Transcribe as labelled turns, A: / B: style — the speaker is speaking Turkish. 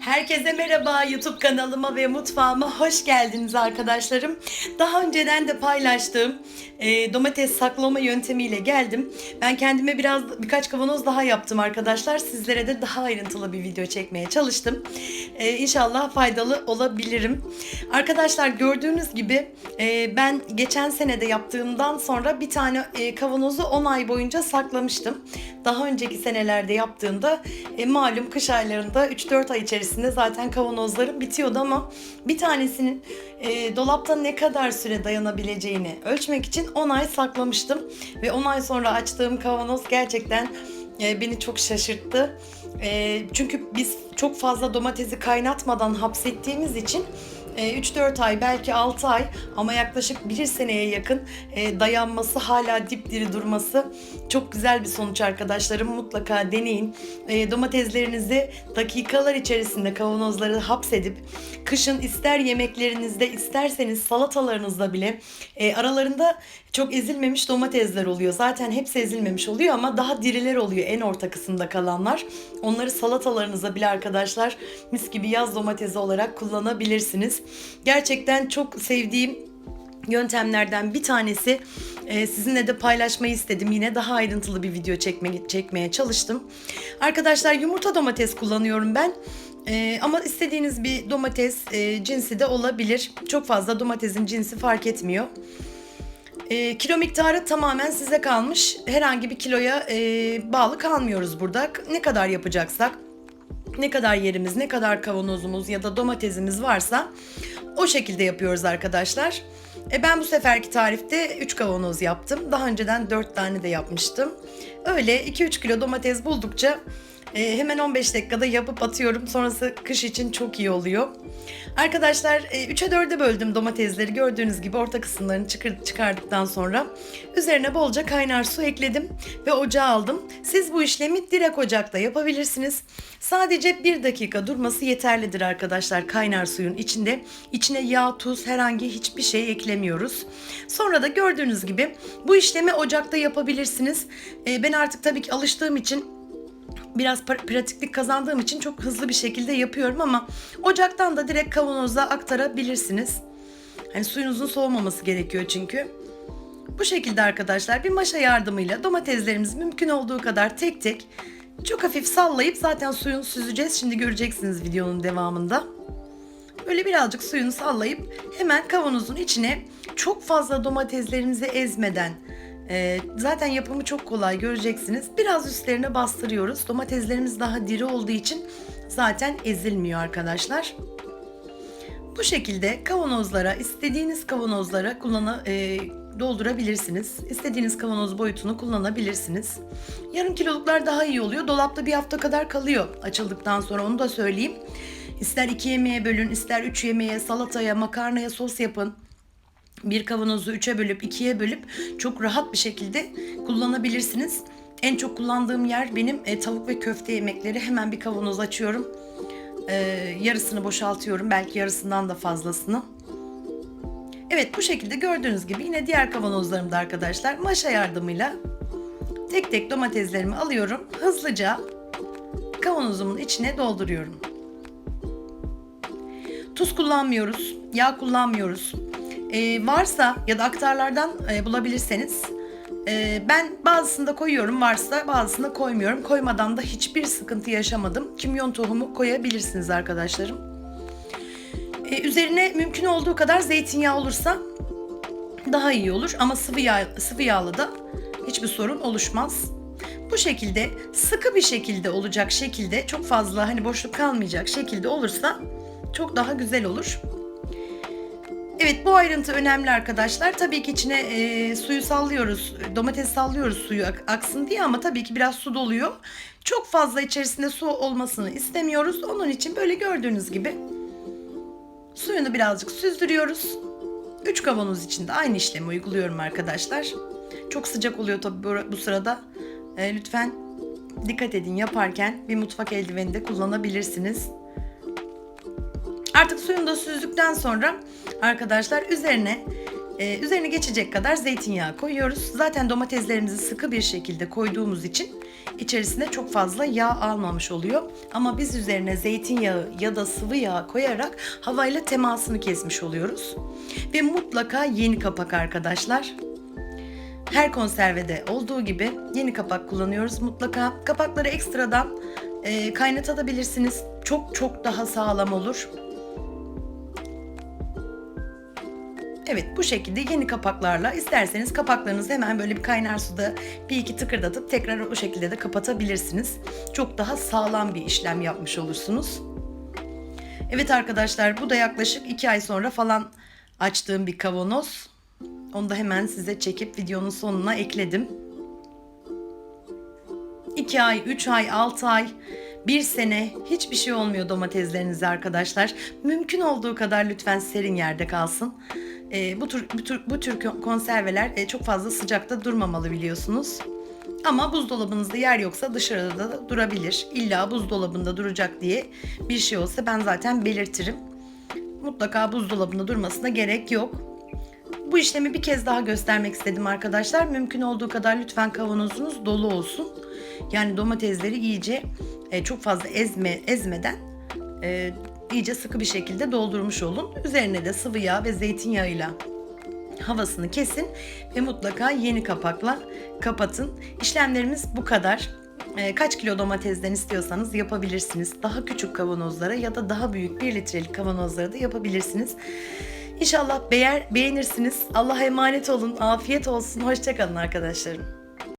A: Herkese merhaba YouTube kanalıma ve mutfağıma hoş geldiniz arkadaşlarım. Daha önceden de paylaştığım e, domates saklama yöntemiyle geldim. Ben kendime biraz birkaç kavanoz daha yaptım arkadaşlar. Sizlere de daha ayrıntılı bir video çekmeye çalıştım. E, inşallah faydalı olabilirim. Arkadaşlar gördüğünüz gibi e, ben geçen senede yaptığımdan sonra bir tane e, kavanozu 10 ay boyunca saklamıştım. Daha önceki senelerde yaptığımda e, malum kış aylarında 3-4 ay içerisinde zaten kavanozlarım bitiyordu ama bir tanesinin e, dolapta ne kadar süre dayanabileceğini ölçmek için 10 ay saklamıştım. Ve 10 ay sonra açtığım kavanoz gerçekten e, beni çok şaşırttı. E, çünkü biz çok fazla domatesi kaynatmadan hapsettiğimiz için 3-4 ay belki 6 ay ama yaklaşık 1 seneye yakın e, dayanması hala dipdiri durması çok güzel bir sonuç arkadaşlarım mutlaka deneyin. E, domateslerinizi dakikalar içerisinde kavanozları hapsedip kışın ister yemeklerinizde isterseniz salatalarınızda bile e, aralarında çok ezilmemiş domatesler oluyor. Zaten hepsi ezilmemiş oluyor ama daha diriler oluyor en orta kısımda kalanlar. Onları salatalarınıza bile arkadaşlar mis gibi yaz domatesi olarak kullanabilirsiniz. Gerçekten çok sevdiğim yöntemlerden bir tanesi. Ee, sizinle de paylaşmayı istedim. Yine daha ayrıntılı bir video çekme, çekmeye çalıştım. Arkadaşlar yumurta domates kullanıyorum ben. Ee, ama istediğiniz bir domates e, cinsi de olabilir. Çok fazla domatesin cinsi fark etmiyor. E, kilo miktarı tamamen size kalmış. Herhangi bir kiloya e, bağlı kalmıyoruz burada. Ne kadar yapacaksak, ne kadar yerimiz, ne kadar kavanozumuz ya da domatesimiz varsa o şekilde yapıyoruz arkadaşlar. E, ben bu seferki tarifte 3 kavanoz yaptım. Daha önceden 4 tane de yapmıştım. Öyle 2-3 kilo domates buldukça e, hemen 15 dakikada yapıp atıyorum. Sonrası kış için çok iyi oluyor. Arkadaşlar e, 3'e 4'e böldüm domatesleri. Gördüğünüz gibi orta kısımlarını çıkar, çıkardıktan sonra üzerine bolca kaynar su ekledim ve ocağa aldım. Siz bu işlemi direkt ocakta yapabilirsiniz. Sadece bir dakika durması yeterlidir arkadaşlar kaynar suyun içinde. İçine yağ, tuz herhangi hiçbir şey eklemiyoruz. Sonra da gördüğünüz gibi bu işlemi ocakta yapabilirsiniz. E, ben artık tabii ki alıştığım için biraz pra- pratiklik kazandığım için çok hızlı bir şekilde yapıyorum ama ocaktan da direkt kavanoza aktarabilirsiniz. Hani suyunuzun soğumaması gerekiyor çünkü. Bu şekilde arkadaşlar bir maşa yardımıyla domateslerimizi mümkün olduğu kadar tek tek çok hafif sallayıp zaten suyunu süzeceğiz. Şimdi göreceksiniz videonun devamında. Böyle birazcık suyunu sallayıp hemen kavanozun içine çok fazla domateslerimizi ezmeden e, zaten yapımı çok kolay göreceksiniz. Biraz üstlerine bastırıyoruz. Domateslerimiz daha diri olduğu için zaten ezilmiyor arkadaşlar. Bu şekilde kavanozlara, istediğiniz kavanozlara kullana, e, doldurabilirsiniz. İstediğiniz kavanoz boyutunu kullanabilirsiniz. Yarım kiloluklar daha iyi oluyor. Dolapta bir hafta kadar kalıyor açıldıktan sonra onu da söyleyeyim. İster iki yemeğe bölün, ister üç yemeğe, salataya, makarnaya sos yapın. Bir kavanozu üçe bölüp ikiye bölüp çok rahat bir şekilde kullanabilirsiniz. En çok kullandığım yer benim e, tavuk ve köfte yemekleri. Hemen bir kavanoz açıyorum. E, yarısını boşaltıyorum. Belki yarısından da fazlasını. Evet bu şekilde gördüğünüz gibi yine diğer kavanozlarımda arkadaşlar maşa yardımıyla tek tek domateslerimi alıyorum. Hızlıca kavanozumun içine dolduruyorum. Tuz kullanmıyoruz, yağ kullanmıyoruz. Ee, varsa ya da aktarlardan e, bulabilirseniz e, ben bazısında koyuyorum varsa bazısında koymuyorum. Koymadan da hiçbir sıkıntı yaşamadım. Kimyon tohumu koyabilirsiniz arkadaşlarım. Ee, üzerine mümkün olduğu kadar zeytinyağı olursa daha iyi olur ama sıvı yağ sıvı yağlı da hiçbir sorun oluşmaz. Bu şekilde sıkı bir şekilde olacak şekilde çok fazla hani boşluk kalmayacak şekilde olursa çok daha güzel olur. Evet bu ayrıntı önemli arkadaşlar. Tabii ki içine e, suyu sallıyoruz. Domates sallıyoruz suyu ak- aksın diye ama tabii ki biraz su doluyor. Çok fazla içerisinde su olmasını istemiyoruz. Onun için böyle gördüğünüz gibi suyunu birazcık süzdürüyoruz. 3 kavanoz içinde aynı işlemi uyguluyorum arkadaşlar. Çok sıcak oluyor tabii bu sırada. E, lütfen dikkat edin yaparken bir mutfak eldiveni de kullanabilirsiniz. Artık suyunu da süzdükten sonra arkadaşlar üzerine Ee, üzerine geçecek kadar zeytinyağı koyuyoruz. Zaten domateslerimizi sıkı bir şekilde koyduğumuz için içerisine çok fazla yağ almamış oluyor. Ama biz üzerine zeytinyağı ya da sıvı yağ koyarak havayla temasını kesmiş oluyoruz. Ve mutlaka yeni kapak arkadaşlar. Her konservede olduğu gibi yeni kapak kullanıyoruz mutlaka. Kapakları ekstradan e, kaynatabilirsiniz. Çok çok daha sağlam olur. Evet bu şekilde yeni kapaklarla isterseniz kapaklarınızı hemen böyle bir kaynar suda bir iki tıkırdatıp tekrar o şekilde de kapatabilirsiniz. Çok daha sağlam bir işlem yapmış olursunuz. Evet arkadaşlar bu da yaklaşık iki ay sonra falan açtığım bir kavanoz. Onu da hemen size çekip videonun sonuna ekledim. 2 ay, 3 ay, 6 ay, 1 sene hiçbir şey olmuyor domateslerinize arkadaşlar. Mümkün olduğu kadar lütfen serin yerde kalsın. Ee, bu tür bu tür, bu tür konserveler e, çok fazla sıcakta durmamalı biliyorsunuz. Ama buzdolabınızda yer yoksa dışarıda da durabilir. İlla buzdolabında duracak diye bir şey olsa ben zaten belirtirim. Mutlaka buzdolabında durmasına gerek yok. Bu işlemi bir kez daha göstermek istedim arkadaşlar. Mümkün olduğu kadar lütfen kavanozunuz dolu olsun. Yani domatesleri iyice e, çok fazla ezme ezmeden e, iyice sıkı bir şekilde doldurmuş olun. Üzerine de sıvı yağ ve zeytinyağıyla havasını kesin ve mutlaka yeni kapakla kapatın. İşlemlerimiz bu kadar. E, kaç kilo domatesden istiyorsanız yapabilirsiniz. Daha küçük kavanozlara ya da daha büyük 1 litrelik kavanozlara da yapabilirsiniz. İnşallah beğenirsiniz. Allah'a emanet olun. Afiyet olsun. Hoşçakalın arkadaşlarım.